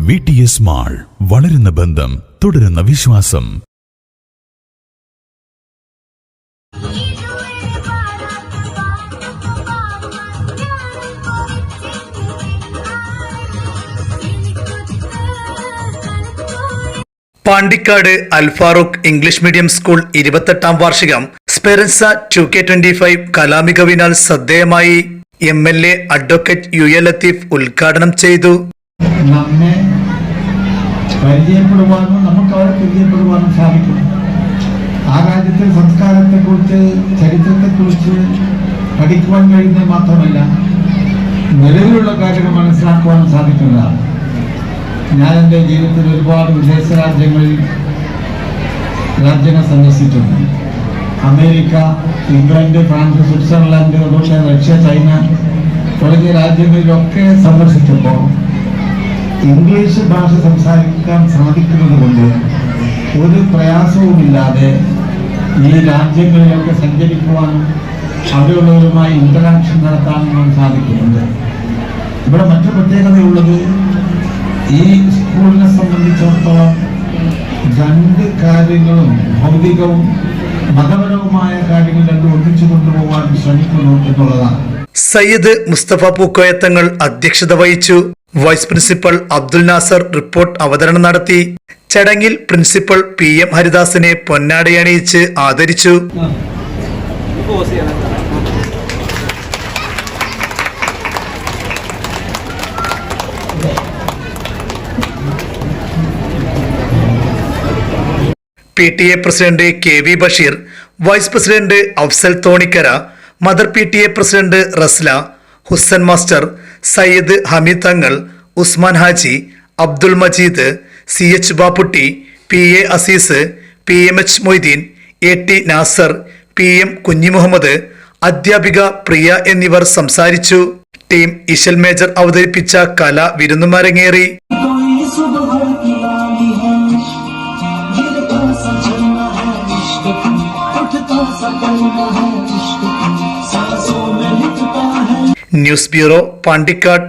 V T S mall വളരുന്ന ബന്ധം തുടരുന്ന വിശ്വാസം. Pandikkad Alfarooq English medium school ഇരുപത്തെട്ടാം വാർഷികം Speranza two K twenty five കലാമികവിനാൽ ശ്രദ്ധേയമായി M L A advocate U A Latheef ഉദ്ഘാടനം ചെയ്തു. നമ്മെ പരിചയപ്പെടുവാനും നമുക്ക് അവരെ പരിചയപ്പെടുവാനും സാധിക്കും. ആ രാജ്യത്തെ സംസ്കാരത്തെക്കുറിച്ച് ചരിത്രത്തെക്കുറിച്ച് പഠിക്കുവാൻ കഴിയുന്നത് മാത്രമല്ല നിലവിലുള്ള കാര്യങ്ങൾ മനസ്സിലാക്കുവാനും സാധിക്കുന്നതാണ് ഞാൻ എന്റെ ജീവിതത്തിൽ ഒരുപാട് വിദേശ രാജ്യങ്ങളിൽ രാജ്യങ്ങൾ സന്ദർശിച്ചിട്ടുണ്ട്. America England France Switzerland Russia Russia China തുടങ്ങിയ രാജ്യങ്ങളിലൊക്കെ സന്ദർശിച്ചപ്പോൾ ഇംഗ്ലീഷ് ഭാഷ സംസാരിക്കാൻ സാധിക്കുന്നത് കൊണ്ട് ഒരു പ്രയാസവുമില്ലാതെ ഈ രാജ്യങ്ങളിലൊക്കെ സഞ്ചരിക്കുവാനും അവിടെയുള്ളവരുമായി ഇന്ററാക്ഷൻ നടത്താനും സാധിക്കുന്നുണ്ട്. ഇവിടെ മറ്റു പ്രത്യേകതയുള്ളത് ഈ സ്കൂളിനെ സംബന്ധിച്ചിടത്തോളം രണ്ട് കാര്യങ്ങളും ഭൗതികവും മതപരവുമായ കാര്യങ്ങൾ രണ്ടും ഒന്നിച്ചു കൊണ്ടുപോകാൻ ശ്രമിക്കുന്നു എന്നുള്ളതാണ്. സയ്യിദ് മുസ്തഫ പൂക്കോയത്തങ്ങൾ അധ്യക്ഷത വഹിച്ചു. Vice principal Abdul Nasar report അവതരണം നടത്തി. ചടങ്ങിൽ പ്രിൻസിപ്പൽ പി എം ഹരിദാസിനെ പൊന്നാടയണിയിച്ച് ആദരിച്ചു. P T A president K V Basheer vice president Afsal Thonikkara mother P T A president Rasla Husan master Sayyid Hameed Thangal Usman Haji Abdul Majeed C H Bapputty P A Azeez P M H Moideen A T Nasar P M Kunhimuhammad അധ്യാപിക പ്രിയ എന്നിവർ സംസാരിച്ചു. Team ഇശൽ major അവതരിപ്പിച്ച കല വിരുന്നുമരങ്ങേറി. News bureau Pandikkad